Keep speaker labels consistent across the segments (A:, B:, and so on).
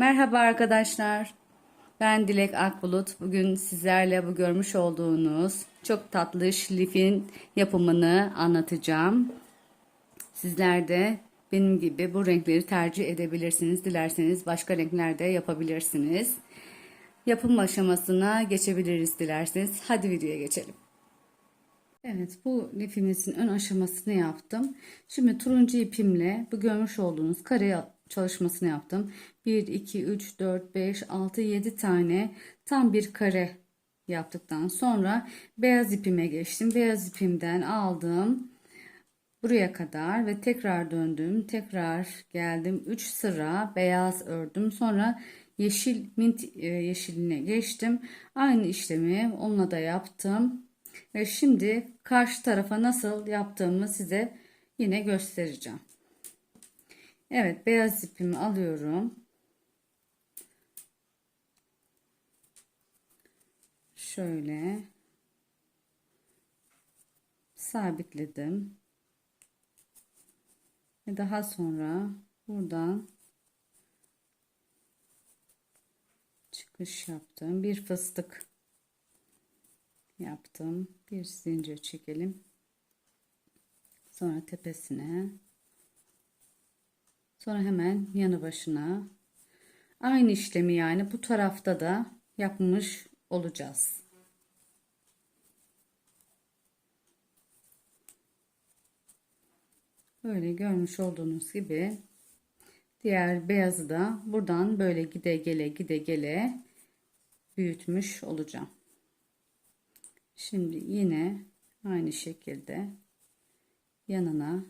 A: Merhaba arkadaşlar. Ben Dilek Akbulut. Bugün sizlerle bu görmüş olduğunuz çok tatlı lifin yapımını anlatacağım. Sizler de benim gibi bu renkleri tercih edebilirsiniz. Dilerseniz başka renklerde yapabilirsiniz. Yapım aşamasına geçebiliriz dilerseniz. Hadi videoya geçelim. Evet bu lifimizin ön aşamasını yaptım. Şimdi turuncu ipimle bu görmüş olduğunuz kare çalışmasını yaptım. 1, 2, 3, 4, 5, 6, 7 tane tam bir kare yaptıktan sonra beyaz ipime geçtim. Beyaz ipimden aldım buraya kadar ve tekrar döndüm. Tekrar geldim. 3 sıra beyaz ördüm. Sonra yeşil mint e, yeşiline geçtim. Aynı işlemi onunla da yaptım. Ve şimdi karşı tarafa nasıl yaptığımı size yine göstereceğim. Evet beyaz ipimi alıyorum. Şöyle sabitledim. Ve daha sonra buradan çıkış yaptım. Bir fıstık yaptım. Bir zincir çekelim. Sonra tepesine. Sonra hemen yanı başına. Aynı işlemi yani bu tarafta da yapmış olacağız. Böyle görmüş olduğunuz gibi diğer beyazı da buradan böyle gide gele gide gele büyütmüş olacağım. Şimdi yine aynı şekilde yanına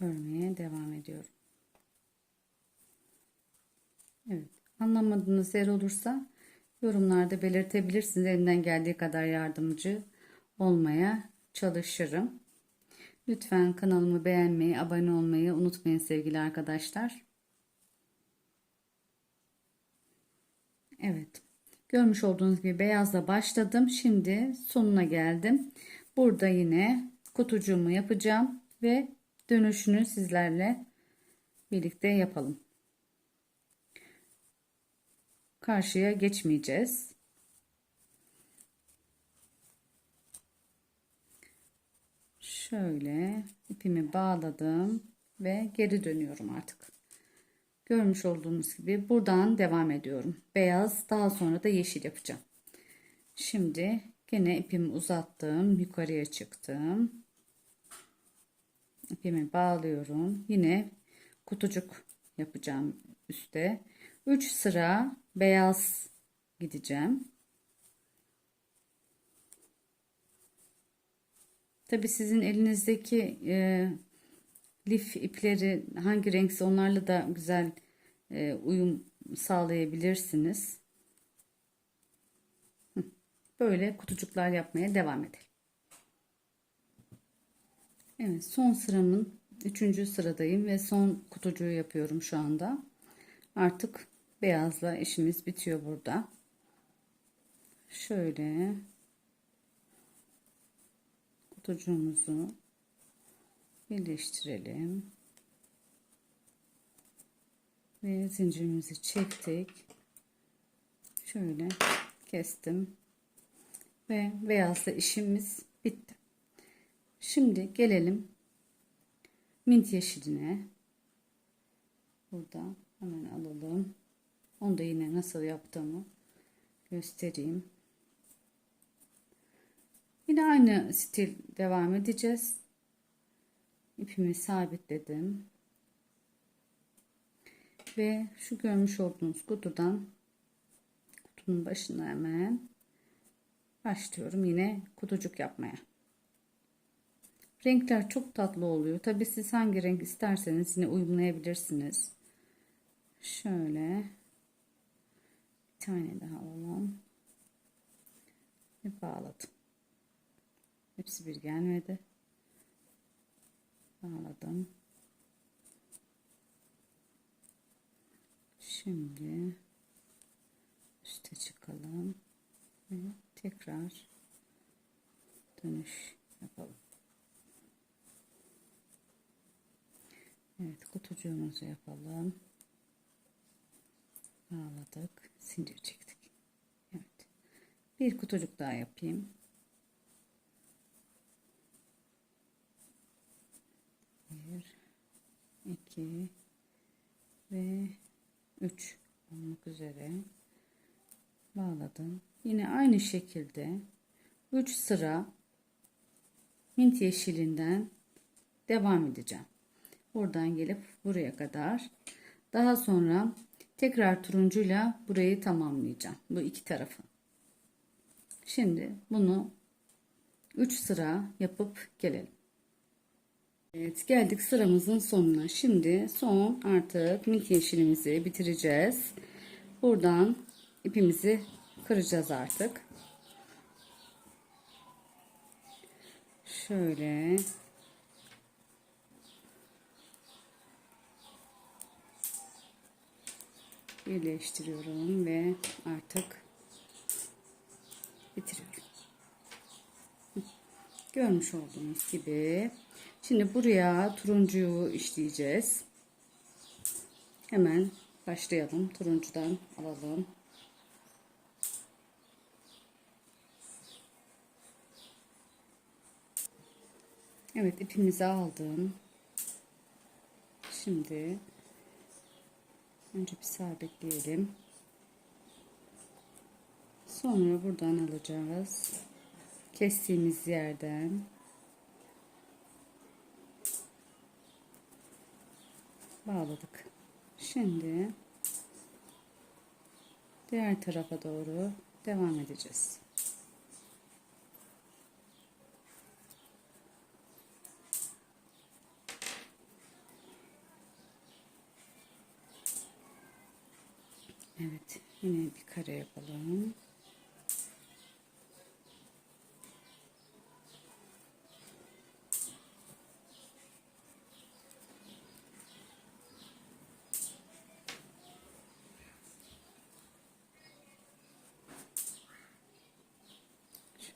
A: örmeye devam ediyorum. Evet, anlamadığınız yer olursa yorumlarda belirtebilirsiniz. Elimden geldiği kadar yardımcı olmaya çalışırım. Lütfen kanalımı beğenmeyi, abone olmayı unutmayın sevgili arkadaşlar. Evet. Görmüş olduğunuz gibi beyazla başladım. Şimdi sonuna geldim. Burada yine kutucuğumu yapacağım ve dönüşünü sizlerle birlikte yapalım. Karşıya geçmeyeceğiz. Şöyle ipimi bağladım ve geri dönüyorum artık. Görmüş olduğunuz gibi buradan devam ediyorum. Beyaz daha sonra da yeşil yapacağım. Şimdi gene ipimi uzattım. Yukarıya çıktım. İpimi bağlıyorum. Yine kutucuk yapacağım üstte. 3 sıra beyaz gideceğim. Tabi sizin elinizdeki e, lif ipleri hangi renkse onlarla da güzel e, uyum sağlayabilirsiniz. Böyle kutucuklar yapmaya devam edelim. Evet son sıramın 3. sıradayım ve son kutucuğu yapıyorum şu anda. Artık beyazla işimiz bitiyor burada. Şöyle kutucuğumuzu birleştirelim. Ve zincirimizi çektik. Şöyle kestim. Ve beyazla işimiz bitti. Şimdi gelelim mint yeşiline. Burada hemen alalım. Onu da yine nasıl yaptığımı göstereyim. Yine aynı stil devam edeceğiz. İpimi sabitledim. Ve şu görmüş olduğunuz kutudan kutunun başına hemen başlıyorum yine kutucuk yapmaya. Renkler çok tatlı oluyor. Tabi siz hangi renk isterseniz yine uyumlayabilirsiniz. Şöyle bir tane daha alalım. Ve bağladım. Hepsi bir gelmedi. Bağladım. Şimdi üste çıkalım ve tekrar dönüş yapalım. Evet kutucuğumuzu yapalım. Bağladık. Zincir çektik. Evet. Bir kutucuk daha yapayım. Bir, iki ve üç olmak üzere bağladım. Yine aynı şekilde 3 sıra mint yeşilinden devam edeceğim. Buradan gelip buraya kadar. Daha sonra tekrar turuncuyla burayı tamamlayacağım. Bu iki tarafı. Şimdi bunu 3 sıra yapıp gelelim. Evet geldik sıramızın sonuna. Şimdi son artık mint yeşilimizi bitireceğiz. Buradan ipimizi kıracağız artık. Şöyle birleştiriyorum ve artık bitiriyorum. Görmüş olduğunuz gibi. Şimdi buraya turuncuyu işleyeceğiz. Hemen başlayalım. Turuncudan alalım. Evet ipimizi aldım. Şimdi önce bir sabitleyelim. Sonra buradan alacağız. Kestiğimiz yerden bağladık. Şimdi diğer tarafa doğru devam edeceğiz. Evet, yine bir kare yapalım.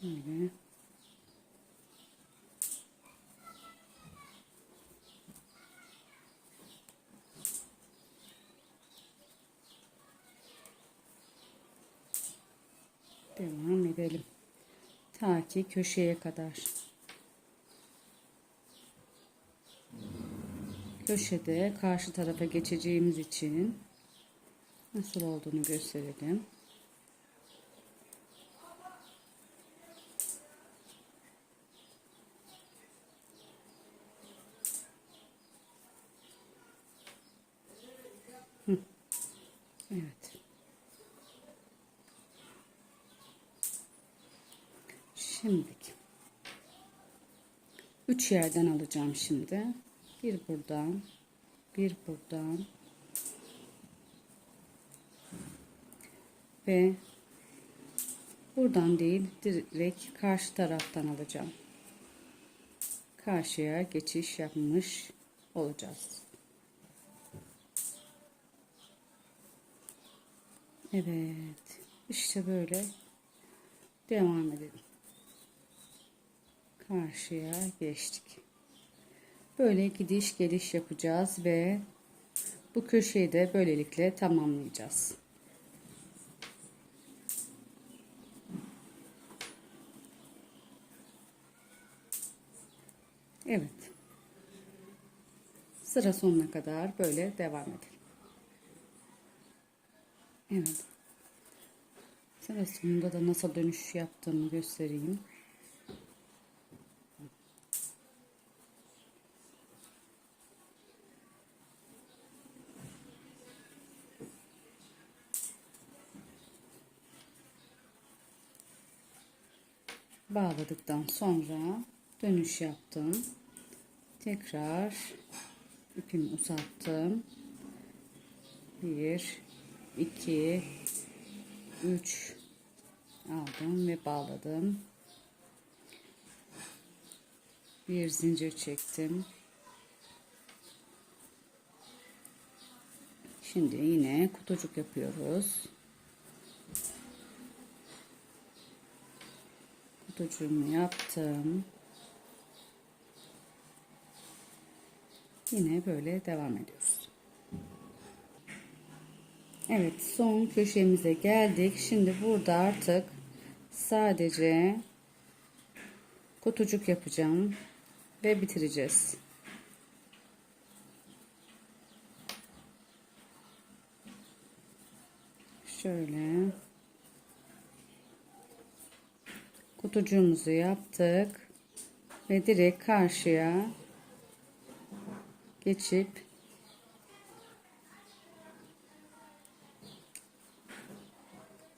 A: Şöyle. Devam edelim. Ta ki köşeye kadar. Köşede karşı tarafa geçeceğimiz için nasıl olduğunu gösterelim. Üç yerden alacağım şimdi. Bir buradan. Bir buradan. Ve buradan değil direkt karşı taraftan alacağım. Karşıya geçiş yapmış olacağız. Evet. İşte böyle devam edelim karşıya geçtik. Böyle gidiş geliş yapacağız ve bu köşeyi de böylelikle tamamlayacağız. Evet. Sıra sonuna kadar böyle devam edelim. Evet. Sıra sonunda da nasıl dönüş yaptığımı göstereyim. Bağladıktan sonra dönüş yaptım. Tekrar ipimi uzattım. 1 2 3 aldım ve bağladım. Bir zincir çektim. Şimdi yine kutucuk yapıyoruz. Kutucuğumu yaptım. Yine böyle devam ediyoruz. Evet son köşemize geldik. Şimdi burada artık sadece kutucuk yapacağım ve bitireceğiz. Şöyle kutucuğumuzu yaptık ve direkt karşıya geçip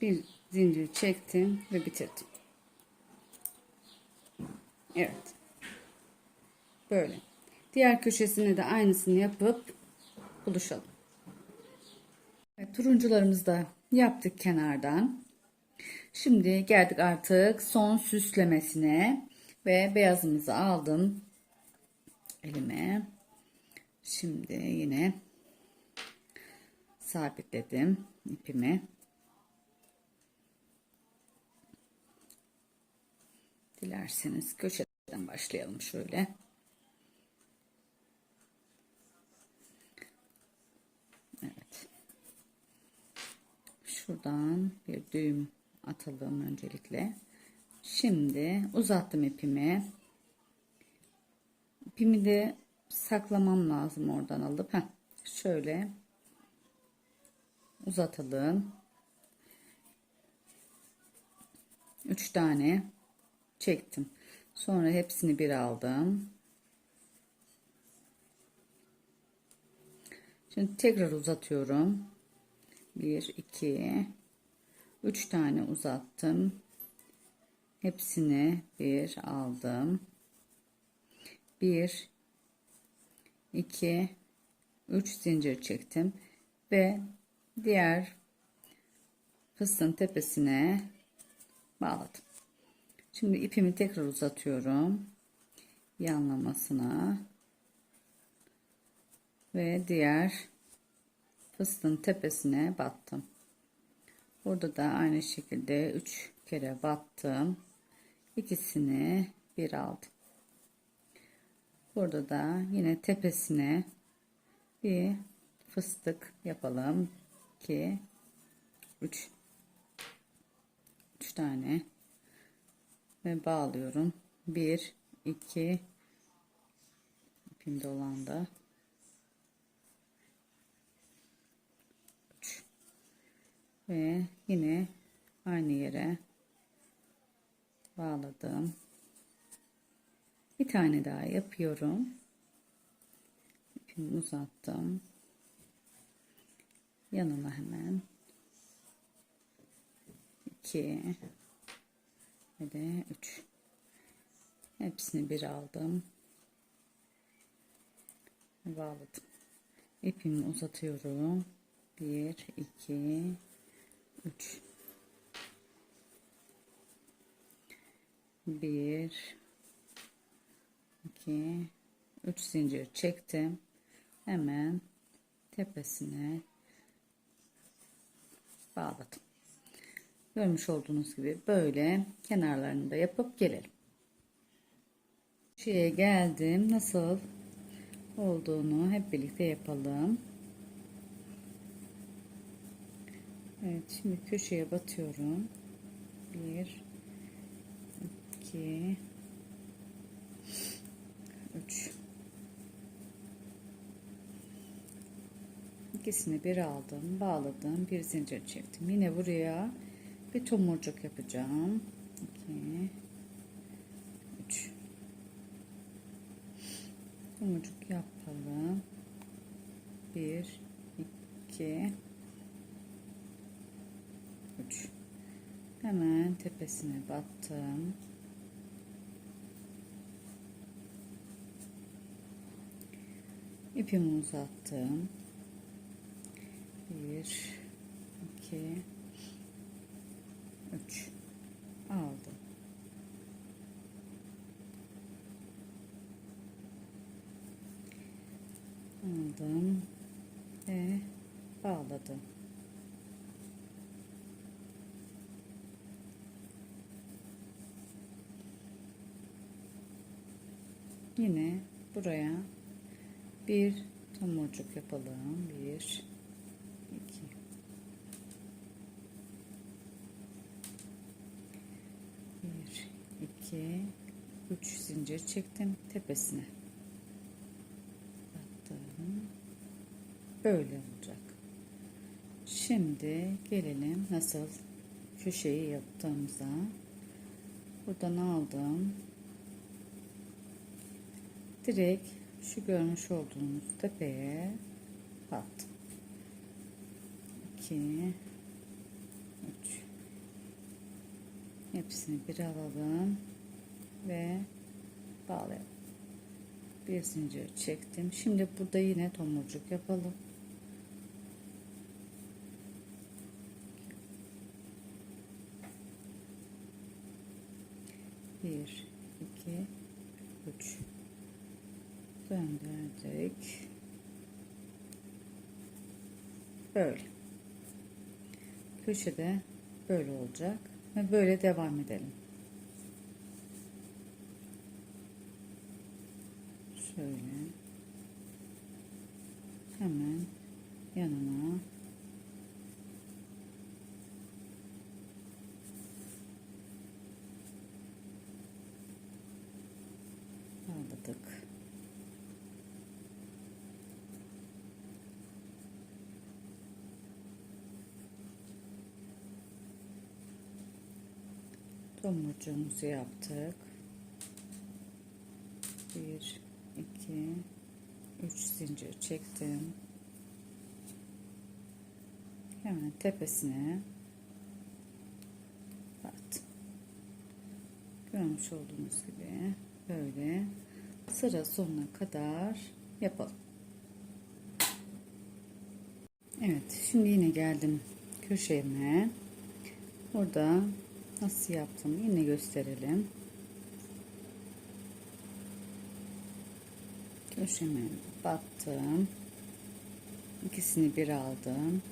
A: bir zincir çektim ve bitirdim. Evet. Böyle. Diğer köşesine de aynısını yapıp buluşalım. Evet, turuncularımızı da yaptık kenardan. Şimdi geldik artık son süslemesine ve beyazımızı aldım elime. Şimdi yine sabitledim ipimi. Dilerseniz köşeden başlayalım şöyle. Evet. Şuradan bir düğüm atalım öncelikle. Şimdi uzattım ipimi. İpimi de saklamam lazım oradan alıp. Heh, şöyle uzatalım. 3 tane çektim. Sonra hepsini bir aldım. Şimdi tekrar uzatıyorum. 1 2 3 tane uzattım. Hepsini bir aldım. 1 2 3 zincir çektim ve diğer fıstığın tepesine bağladım. Şimdi ipimi tekrar uzatıyorum. Yanlamasına ve diğer fıstığın tepesine battım. Burada da aynı şekilde 3 kere battım. İkisini bir aldım. Burada da yine tepesine bir fıstık yapalım ki 3 3 tane ve bağlıyorum. 1 2 ipim dolandı. 3 ve yine aynı yere bağladım. Bir tane daha yapıyorum. İpimi uzattım. Yanına hemen 2 ve de 3 hepsini bir aldım bağladım ipimi uzatıyorum 1 2 3 1 2 3 zincir çektim hemen tepesine bağladım Görmüş olduğunuz gibi böyle kenarlarını da yapıp gelelim. Şeye geldim. Nasıl olduğunu hep birlikte yapalım. Evet şimdi köşeye batıyorum. 1 2 3 ikisini bir aldım bağladım bir zincir çektim. Yine buraya bir tomurcuk yapacağım. 2 3 tomurcuk yapalım. 1 2 3 hemen tepesine battım ipimi uzattım 1 2 3 aldım. Aldım ve bağladım. Yine buraya bir tomurcuk yapalım. Bir, iki. Bir, iki, üç zincir çektim tepesine. Battım. Böyle olacak. Şimdi gelelim nasıl köşeyi yaptığımıza. Buradan aldım. Direkt şu görmüş olduğunuz tepeye battım. 2 3 Hepsini bir alalım ve bağlayalım. Bir zincir çektim. Şimdi burada yine tomurcuk yapalım. Bir, iki, üç. Döndürdük. Böyle. Köşede böyle olacak. Ve böyle devam edelim. Şöyle. Hemen yanına bağladık. Tomurcuğumuzu yaptık. Bir, iki, üç zincir çektim. Hemen tepesine battım. Görmüş olduğunuz gibi böyle sıra sonuna kadar yapalım. Evet, şimdi yine geldim köşeme. Burada nasıl yaptım yine gösterelim. Köşeme battım. İkisini bir aldım.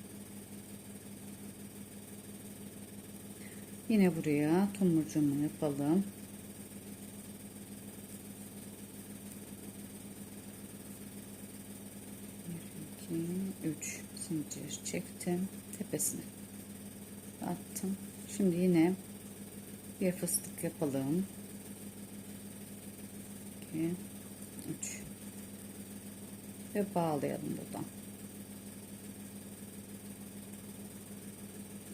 A: Yine buraya tomurcuğumu yapalım. Bir, iki, üç zincir çektim. Tepesine attım. Şimdi yine bir fıstık yapalım. 2 3 ve bağlayalım buradan.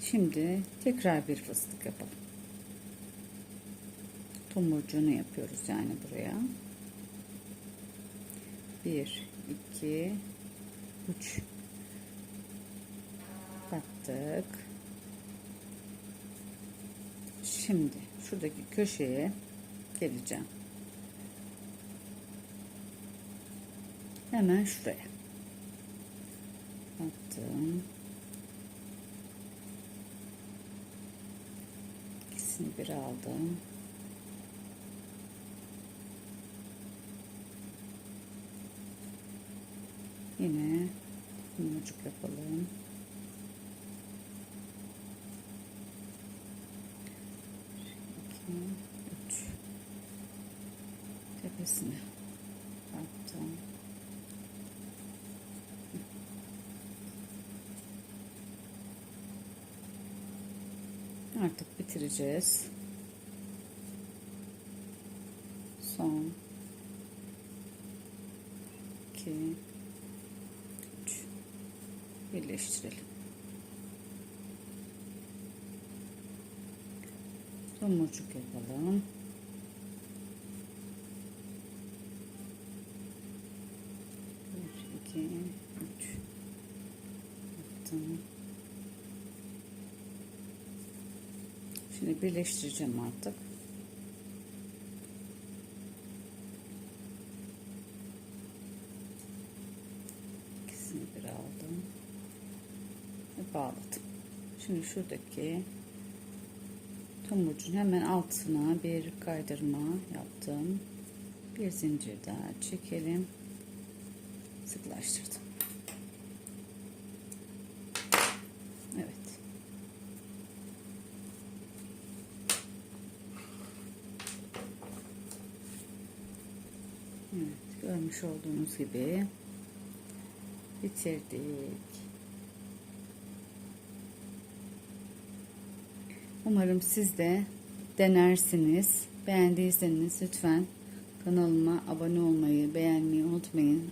A: Şimdi tekrar bir fıstık yapalım. Tomurcuğunu yapıyoruz yani buraya. 1 2 3 battık. Şimdi şuradaki köşeye geleceğim. Hemen şuraya. Attım. İkisini bir aldım. Yine yumurcuk yapalım. İki, üç. Tepesine attım. Artık bitireceğiz. Son 2 3 birleştirelim. Tomurcuk yapalım. Bir, iki, üç. Yaptım. Şimdi birleştireceğim artık. İkisini bir aldım. Ve bağladım. Şimdi şuradaki tomurcun hemen altına bir kaydırma yaptım. Bir zincir daha çekelim. Sıklaştırdım. Evet. Evet, görmüş olduğunuz gibi bitirdik. Umarım siz de denersiniz. Beğendiyseniz lütfen kanalıma abone olmayı, beğenmeyi unutmayın.